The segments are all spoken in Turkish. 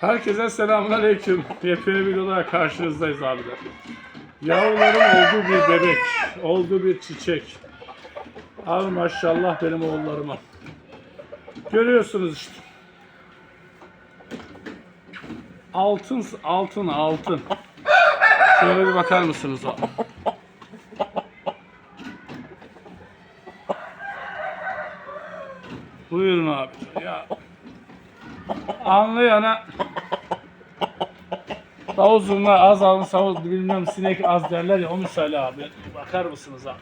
Herkese selamünaleyküm. Yepyeni bir videoda karşınızdayız abiler. Yavruların olduğu bir bebek, olduğu bir çiçek. Abi maşallah benim oğullarıma. Görüyorsunuz işte. Altın, altın, altın. Şöyle bir bakar mısınız abi? Buyurun abi. Ya anlayana davul zurna az alın savuz bilmem sinek az derler ya o misali abi. Bakar mısınız abi?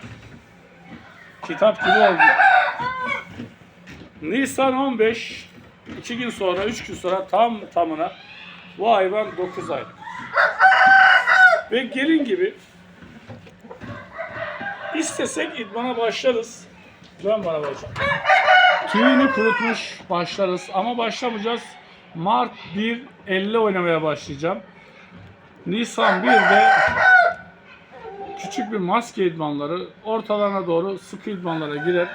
Kitap gibi oldu. Nisan 15 2 gün sonra 3 gün sonra tam tamına bu hayvan 9 aylık. Ve gelin gibi istesek idmana başlarız. Dön bana bacım. Tüyünü kurutmuş başlarız ama başlamayacağız. Mart 1 50 oynamaya başlayacağım. Nisan 1'de küçük bir maske idmanları ortalarına doğru sıkı idmanlara girer.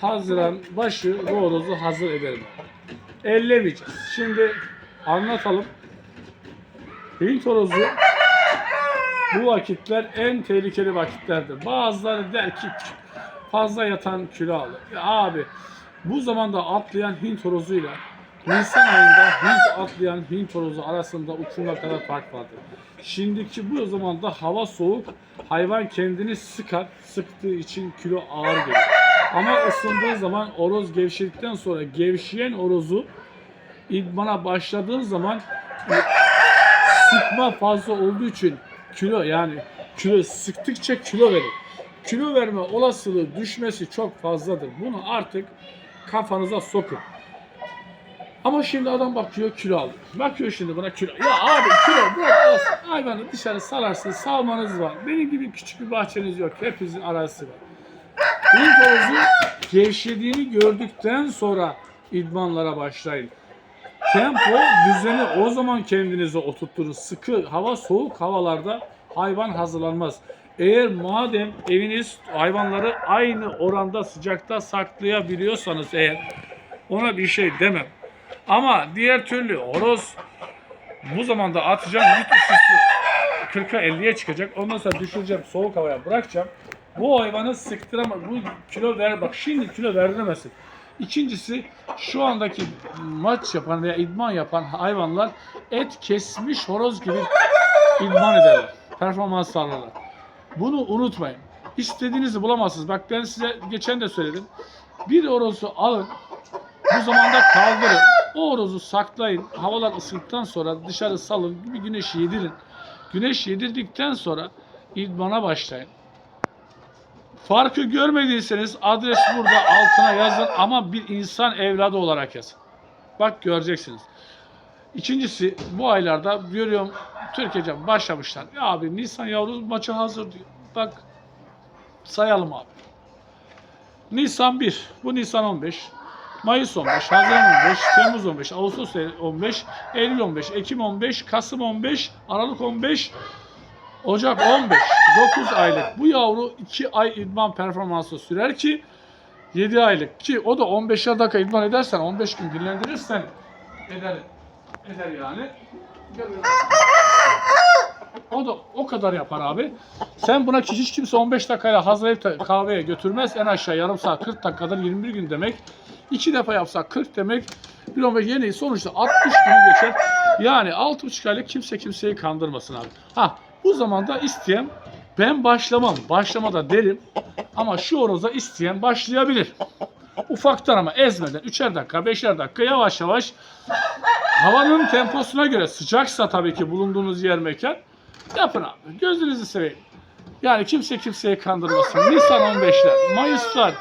Haziran başı horozu hazır ederim. Ellemeyeceğiz. Şimdi anlatalım. Hint horozu bu vakitler en tehlikeli vakitlerdir. Bazıları der ki fazla yatan kilo alır. Ya abi bu zamanda atlayan Hint horozuyla Nisan ayında Hint atlayan Hint horozu arasında uçurumlar kadar fark vardır. Şimdiki bu zamanda hava soğuk, hayvan kendini sıkar, sıktığı için kilo ağır gelir. Ama ısındığı zaman horoz gevşedikten sonra gevşeyen horozu idmana başladığı zaman sıkma fazla olduğu için kilo yani kilo sıktıkça kilo verir. Kilo verme olasılığı düşmesi çok fazladır. Bunu artık kafanıza sokun. Ama şimdi adam bakıyor kilo alıyor. Bakıyor şimdi buna kilo. Ya abi kilo bırak olsun. Hayvanı dışarı salarsınız. Salmanız var. Benim gibi küçük bir bahçeniz yok. Hepinizin arazisi var. Bunun horozu gevşediğini gördükten sonra idmanlara başlayın. Tempo, düzeni o zaman kendinize oturtturun. Sıkı, hava soğuk havalarda hayvan hazırlanmaz. Eğer madem eviniz hayvanları aynı oranda sıcakta saklayabiliyorsanız eğer ona bir şey demem. Ama diğer türlü horoz bu zamanda atacağım yurt ısısı 40'a 50'ye çıkacak. Ondan sonra düşüreceğim soğuk havaya bırakacağım. Bu hayvanı sıktıramaz. Bu kilo ver bak şimdi kilo verdiremezsin. İkincisi şu andaki maç yapan veya idman yapan hayvanlar et kesmiş horoz gibi idman ederler. Performans sağlarlar. Bunu unutmayın. İstediğinizi bulamazsınız. Bak ben size geçen de söyledim. Bir horozu alın. Bu zamanda kaldırın. O horozu saklayın. Havalar ısındıktan sonra dışarı salın. Bir güneş yedirin. Güneş yedirdikten sonra idmana başlayın. Farkı görmediyseniz adres burada altına yazın ama bir insan evladı olarak yazın. Bak göreceksiniz. İkincisi bu aylarda görüyorum Türkiye'ce başlamışlar. Ya abi Nisan yavru maça hazır diyor. Bak sayalım abi. Nisan 1, bu Nisan 15, Mayıs 15, Haziran 15, Temmuz 15, Ağustos 15, Eylül 15, Ekim 15, Kasım 15, Aralık 15, Ocak 15, 9 aylık. Bu yavru 2 ay idman performansı sürer ki 7 aylık ki o da 15'er dakika idman edersen 15 gün dinlendirirsen eder eder yani. O da o kadar yapar abi. Sen buna hiç kimse 15 dakikaya hazırlayıp kahveye götürmez. En aşağı yarım saat 40 dakikadır 21 gün demek. İki defa yapsak 40 demek. Bir 15 yeni sonuçta 60 gün geçer. Yani 6,5 aylık kimse kimseyi kandırmasın abi. Ha bu zamanda isteyen ben başlamam. Başlamada derim. Ama şu horoza isteyen başlayabilir. Ufaktan ama ezmeden 3'er dakika 5'er dakika yavaş yavaş havanın temposuna göre sıcaksa tabii ki bulunduğunuz yer mekan yapın abi. Gözünüzü seveyim. Yani kimse kimseyi kandırmasın. Nisan 15'ler, Mayıslar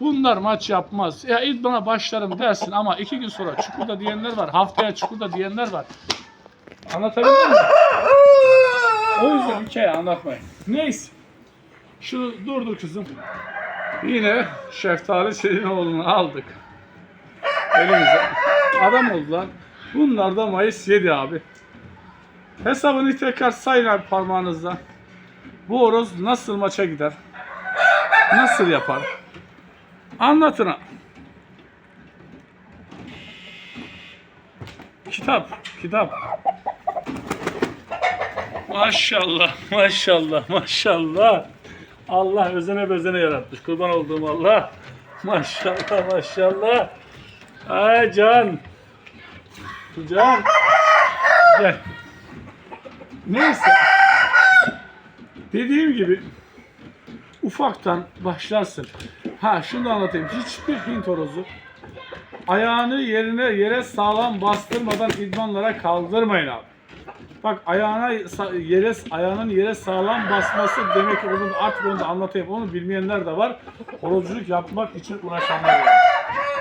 bunlar maç yapmaz. Ya idmana başlarım dersin ama iki gün sonra çukurda diyenler var. Haftaya çukurda diyenler var. Anlatabildim mi? O yüzden hikaye anlatmayın. Neyse. Şunu durdur kızım. Yine Şeftali Selinoğlu'nu aldık. Elimize. Adam oldular. Bunlar da Mayıs 7 abi. Hesabını tekrar sayın abi parmağınızla. Bu horoz nasıl maça gider? Nasıl yapar? Anlatın kitap, kitap. Maşallah, maşallah, maşallah. Allah özene bezene yaratmış. Kurban olduğum Allah. Maşallah, maşallah. Ay can. Can. Gel. Neyse. Dediğim gibi ufaktan başlarsın. Ha şunu da anlatayım. Hiçbir Hint horozu ayağını yerine yere sağlam bastırmadan idmanlara kaldırmayın abi. Bak ayağına yere ayağının yere sağlam basması demek ki onun artık onu da anlatayım. Onu bilmeyenler de var. Horozculuk yapmak için uğraşanlar var.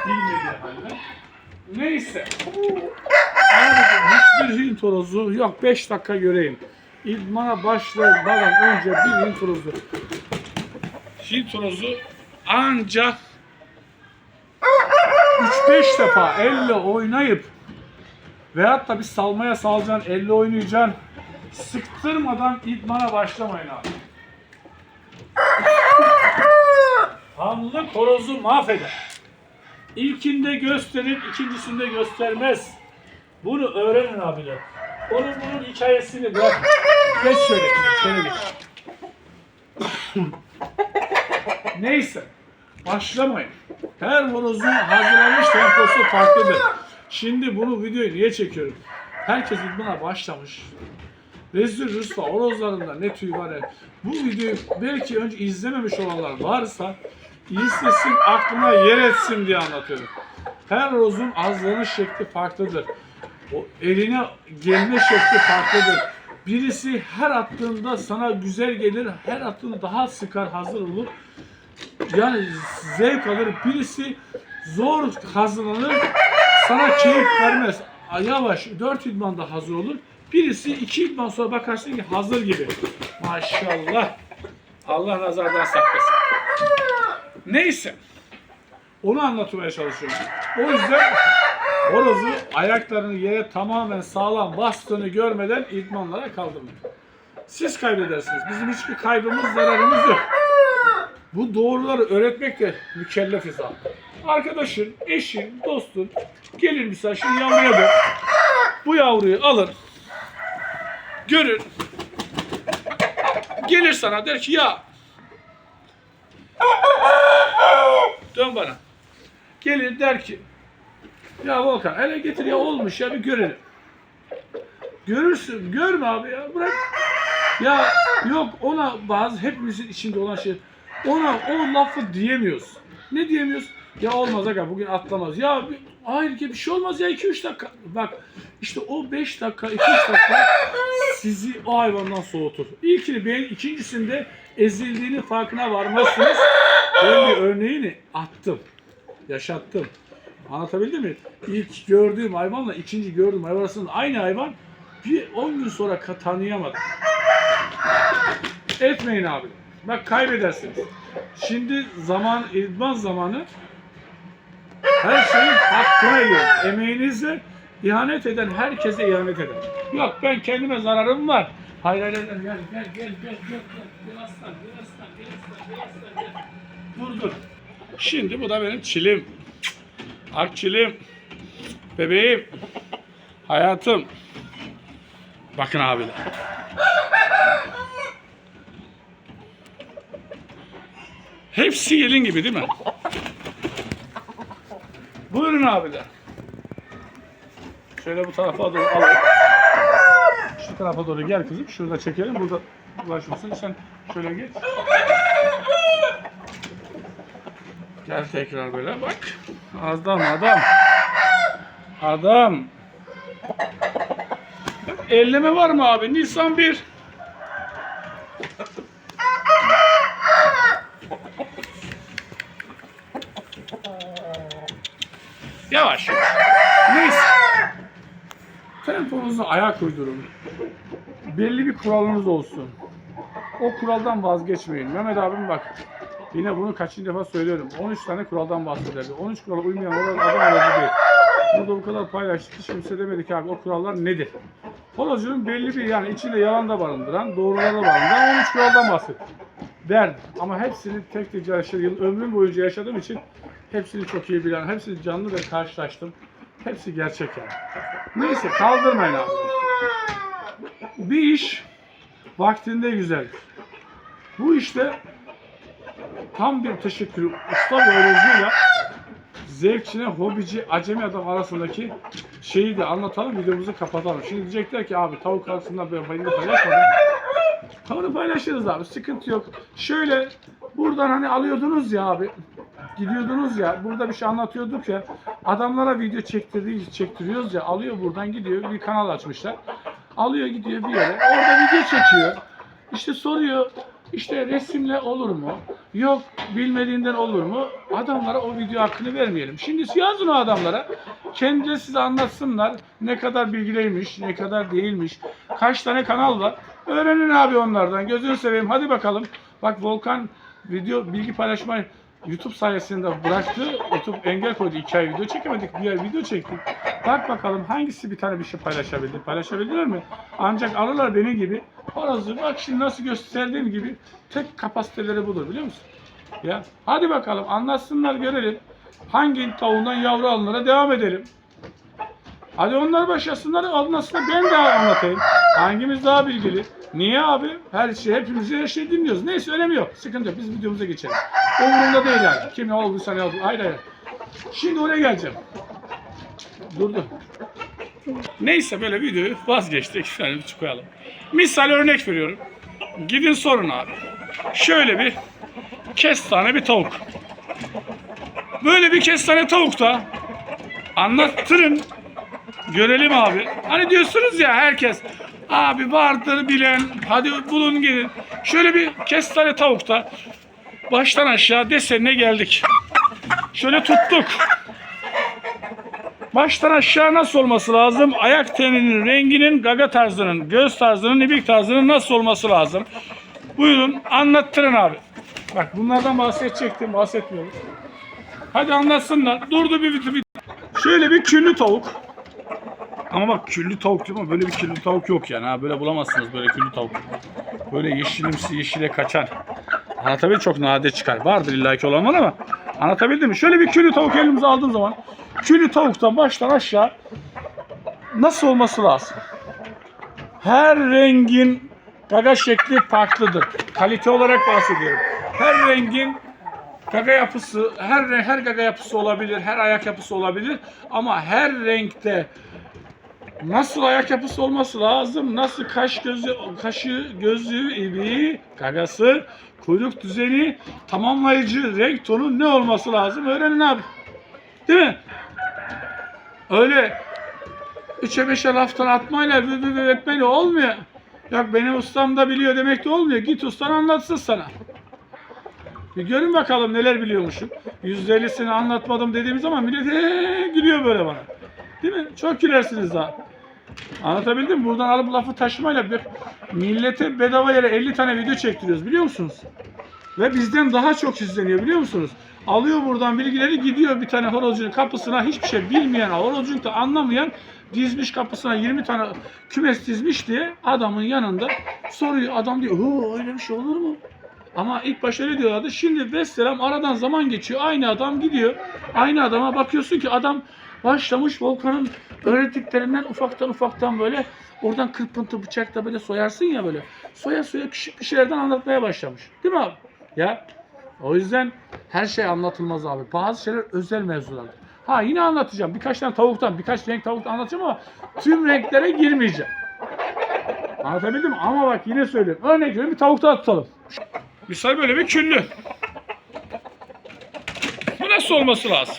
Bilmediği halde. Neyse. Hiçbir Hint yok 5 dakika göreyim. İdmana başlamadan önce bir Hint horozu. Ancak 3-5 defa elle oynayıp veyahut da bir salmaya salacaksın, elle oynayacaksın. Sıktırmadan idmana başlamayın abi. Hamlı horozu mahveder. İlkinde gösterir, ikincisinde göstermez. Bunu öğrenin abiler. Onun bunun hikayesini bırak. Geç şöyle, şöyle. Neyse, başlamayın. Her horozun hazırlanmış temposu farklıdır. Şimdi bunu videoyu niye çekiyorum? Herkes idmana başlamış. Rezil Rüsva horozlarında ne tüy var ya. Bu videoyu belki önce izlememiş olanlar varsa izlesin aklına yer etsin diye anlatıyorum. Her horozun hazırlanış şekli farklıdır. O eline gelme şekli farklıdır. Birisi her attığında sana güzel gelir, her attığında daha sıkar, hazır olur. Yani zevk alır. Birisi zor hazırlanır, sana keyif vermez. Yavaş, dört idmanda hazır olur. Birisi iki idman sonra bakarsın ki hazır gibi. Maşallah. Allah nazardan saklasın. Neyse. Onu anlatmaya çalışıyorum. O yüzden horozu ayaklarını yere tamamen sağlam bastığını görmeden idmanlara kaldırmayın. Siz kaybedersiniz. Bizim hiçbir kaybımız, zararımız yok. Bu doğruları öğretmekle mükellefiz abi. Arkadaşın, eşin, dostun gelir misal şimdi yavruya dön. Bu yavruyu alır. Görür. Gelir sana der ki ya dön bana. Gelir der ki ya Volkan hele getir ya olmuş ya bir görelim. Görürsün. Görme abi ya bırak. Ya yok ona bazı hepimizin içinde olan şey ona o lafı diyemiyoruz. Ne diyemiyoruz? Ya olmaz aga bugün atlamaz. Ya bir, hayır ki bir şey olmaz ya 2-3 dakika. Bak işte o 5 dakika 2-3 dakika sizi o hayvandan soğutur. İlkini beğen, ikincisinde ezildiğinin farkına varmazsınız. Ben bir örneğini attım. Yaşattım. Anlatabildim mi? İlk gördüğüm hayvanla ikinci gördüğüm hayvan arasında aynı hayvan bir 10 gün sonra tanıyamadım. Etmeyin abi. Bak kaybedersiniz. Şimdi zaman, idman zamanı her şeyin hakkına yiyor. Emeğinizle ihanet eden herkese ihanet eder. Yok ben kendime zararım var. Hayır hayır hayır gel gel gel gel gel gel gel aslan gel aslan gel aslan gel aslan gel. Dur dur. Şimdi bu da benim çilim. Ak çilim. Bebeğim. Hayatım. Bakın abiler. Hepsi gelin gibi değil mi? Buyurun abiler. Şöyle bu tarafa doğru alalım. Şu tarafa doğru gel kızım. Şurada çekelim. Burada ulaşmasın. Sen şöyle geç. Gel tekrar böyle bak. Adam adam. Adam. Elleme var mı abi? Nisan 1. Yavaş. Neyse. Temponuzu ayak uydurun. Belli bir kuralınız olsun. O kuraldan vazgeçmeyin. Mehmet abim bak. Yine bunu kaçıncı defa söylüyorum. 13 tane kuraldan bahsederdi. 13 kurala uymayan olan adam aracı değil. Burada bu kadar paylaştık. Hiç kimse demedi ki abi o kurallar nedir? Horozcunun belli bir yani içinde yalan da barındıran, doğruları da barındıran 13 kuraldan bahset. Derdim. Ama hepsini tek tek yaşadığım, ömrüm boyunca yaşadığım için hepsini çok iyi bilen, hepsini canlı ve karşılaştım. Hepsi gerçek yani. Neyse kaldırmayın abi. Bir iş vaktinde güzel. Bu işte tam bir teşekkür usta öğrenciyle zevkçine, hobici, acemi adam arasındaki şeyi de anlatalım, videomuzu kapatalım. Şimdi diyecekler ki abi tavuk arasında böyle bayını paylaşmadım. Tavuğu paylaşırız abi, sıkıntı yok. Şöyle buradan hani alıyordunuz ya abi, gidiyordunuz ya, burada bir şey anlatıyorduk ya, adamlara video çektirdiği çektiriyoruz ya, alıyor buradan gidiyor, bir kanal açmışlar. Alıyor gidiyor bir yere, orada video çekiyor. İşte soruyor, işte resimle olur mu? Yok bilmediğinden olur mu? Adamlara o video hakkını vermeyelim. Şimdi yazın o adamlara. Kendileri size anlatsınlar. Ne kadar bilgiliymiş, ne kadar değilmiş. Kaç tane kanal var. Öğrenin abi onlardan. Gözünü seveyim. Hadi bakalım. Bak Volkan video bilgi paylaşmayı YouTube sayesinde bıraktı. YouTube engel koydu. İki ay video çekemedik. Bir ay video çektik. Bak bakalım hangisi bir tane bir şey paylaşabildi. Paylaşabildiler mi? Ancak alırlar beni gibi. Horozlu bak şimdi nasıl gösterdiğim gibi tek kapasiteleri budur biliyor musun? Ya hadi bakalım anlatsınlar görelim. Hangi tavuğundan yavru alınlara devam edelim. Hadi onlar başlasınlar anlatsınlar ben de anlatayım. Hangimiz daha bilgili? Niye abi? Her şey hepimiz her şeyi dinliyoruz. Neyse önemi yok. Sıkıntı yok. Biz videomuza geçelim. Umurumda değil yani. Kim ne olduysa ne oldu. Hayır hayır. Şimdi oraya geleceğim. Durdu. Neyse böyle videoyu vazgeçtik. Şöyle bir koyalım. Misal örnek veriyorum. Gidin sorun abi. Şöyle bir kestane bir tavuk. Böyle bir kestane tavukta anlattırın. Görelim abi. Hani diyorsunuz ya herkes abi vardır bilen hadi bulun gelin. Şöyle bir kestane tavukta baştan aşağı desenine geldik. Şöyle tuttuk. Baştan aşağı nasıl olması lazım? Ayak teninin renginin, gaga tarzının, göz tarzının, ibik tarzının nasıl olması lazım? Buyurun anlattırın abi. Bak bunlardan bahsedecektim, bahsetmiyorum. Hadi anlatsınlar. Durdu bir, bir Şöyle bir küllü tavuk. Ama bak küllü tavuk değil mi? Böyle bir küllü tavuk yok yani. Ha, böyle bulamazsınız böyle küllü tavuk. Böyle yeşilimsi yeşile kaçan. Anlatabildim çok nadir çıkar. Vardır illaki olan ama anlatabildim mi? Şöyle bir küllü tavuk elimize aldığım zaman küllü tavuktan baştan aşağı nasıl olması lazım? Her rengin gaga şekli farklıdır. Kalite olarak bahsediyorum. Her rengin gaga yapısı, her her gaga yapısı olabilir, her ayak yapısı olabilir ama her renkte nasıl ayak yapısı olması lazım, nasıl kaş gözü, kaşı, gözü, ibiği, gagası, kuyruk düzeni, tamamlayıcı renk tonu ne olması lazım öğrenin abi. Değil mi? Öyle üçe beşe laftan atmayla, bü etmeyle olmuyor. Yok benim ustam da biliyor demek de olmuyor. Git ustan anlatsın sana. Bir görün bakalım neler biliyormuşum. %50'sini anlatmadım dediğim zaman millet gülüyor böyle bana. Değil mi? Çok gülersiniz daha. Anlatabildim mi? Buradan alıp lafı taşımayla bir millete bedava yere 50 tane video çektiriyoruz biliyor musunuz? Ve bizden daha çok izleniyor biliyor musunuz? Alıyor buradan bilgileri gidiyor bir tane horozcunun kapısına hiçbir şey bilmeyen, horozculuk da anlamayan dizmiş kapısına 20 tane kümes dizmiş diye adamın yanında soruyor. Adam diyor "Hı, öyle bir şey olur mu? Ama ilk başta öyle diyorlardı. Şimdi Vesselam aradan zaman geçiyor. Aynı adam gidiyor. Aynı adama bakıyorsun ki adam başlamış Volkan'ın öğrettiklerinden ufaktan ufaktan böyle oradan kırpıntı bıçakla böyle soyarsın ya böyle. Soya soya küçük bir şeylerden anlatmaya başlamış. Değil mi abi? Ya o yüzden her şey anlatılmaz abi. Bazı şeyler özel mevzulardır. Ha yine anlatacağım. Birkaç tane tavuktan, birkaç renk tavuktan anlatacağım ama tüm renklere girmeyeceğim. Anlatabildim mi? Ama bak yine söylüyorum. Örnek veriyorum bir tavuk daha tutalım. Misal böyle bir küllü. Bu nasıl olması lazım?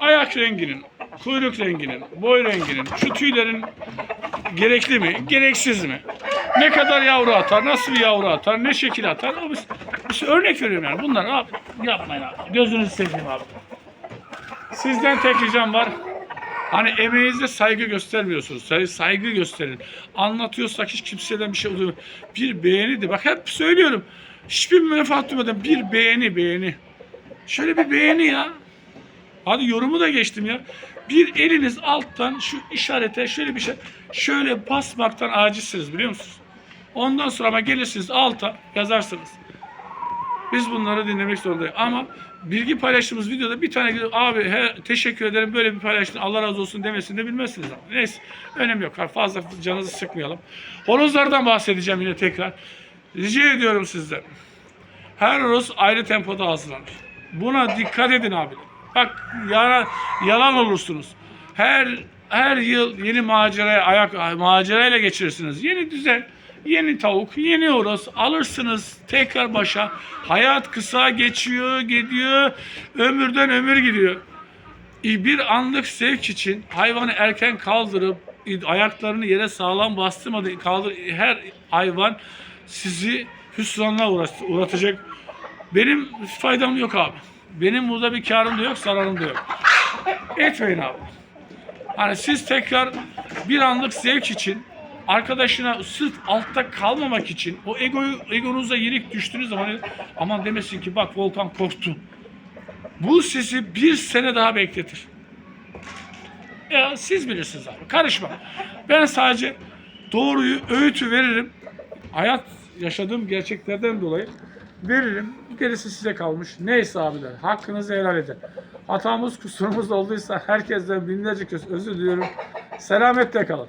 Ayak renginin, kuyruk renginin, boy renginin, şu tüylerin gerekli mi, gereksiz mi? Ne kadar yavru atar, nasıl bir yavru atar, ne şekil atar? Biz örnek veriyorum yani. Bunlar abi yapmayın abi. Gözünüzü seveyim abi. Sizden tek ricam var. Hani emeğinize saygı göstermiyorsunuz. Say- Saygı gösterin. Anlatıyorsak hiç kimseden bir şey oluyor. Bir beğeni Bak hep söylüyorum. Hiçbir menfaat duymadan bir beğeni beğeni. Şöyle bir beğeni ya. Hadi yorumu da geçtim ya. Bir eliniz alttan şu işarete şöyle bir şey şöyle basmaktan acizsiniz biliyor musunuz? Ondan sonra ama gelirsiniz alta yazarsınız. Biz bunları dinlemek zorundayız. Ama bilgi paylaştığımız videoda bir tane gidip abi he, teşekkür ederim böyle bir paylaştın Allah razı olsun demesini de bilmezsiniz. Ama. Neyse önemli yok. Fazla canınızı sıkmayalım. Horozlardan bahsedeceğim yine tekrar. Rica ediyorum sizden. Her horoz ayrı tempoda hazırlanır. Buna dikkat edin abi. Bak yalan, yalan olursunuz. Her her yıl yeni maceraya ayak macerayla geçirirsiniz. Yeni düzen, yeni tavuk, yeni horoz alırsınız tekrar başa. Hayat kısa geçiyor, gidiyor. Ömürden ömür gidiyor. Bir anlık zevk için hayvanı erken kaldırıp ayaklarını yere sağlam bastırmadan kaldır her hayvan sizi hüsranla uğratacak. Benim faydam yok abi. Benim burada bir karım da yok, zararım da yok. Etmeyin abi. Hani siz tekrar bir anlık zevk için arkadaşına sırf altta kalmamak için o egoyu egonuza yenik düştüğünüz zaman aman demesin ki bak Volkan korktu. Bu sizi bir sene daha bekletir. Ya siz bilirsiniz abi. Karışma. Ben sadece doğruyu, öğütü veririm. Hayat yaşadığım gerçeklerden dolayı veririm. Gerisi size kalmış. Neyse abiler. Hakkınızı helal edin. Hatamız, kusurumuz olduysa herkesten binlerce kez özür diliyorum. Selametle kalın.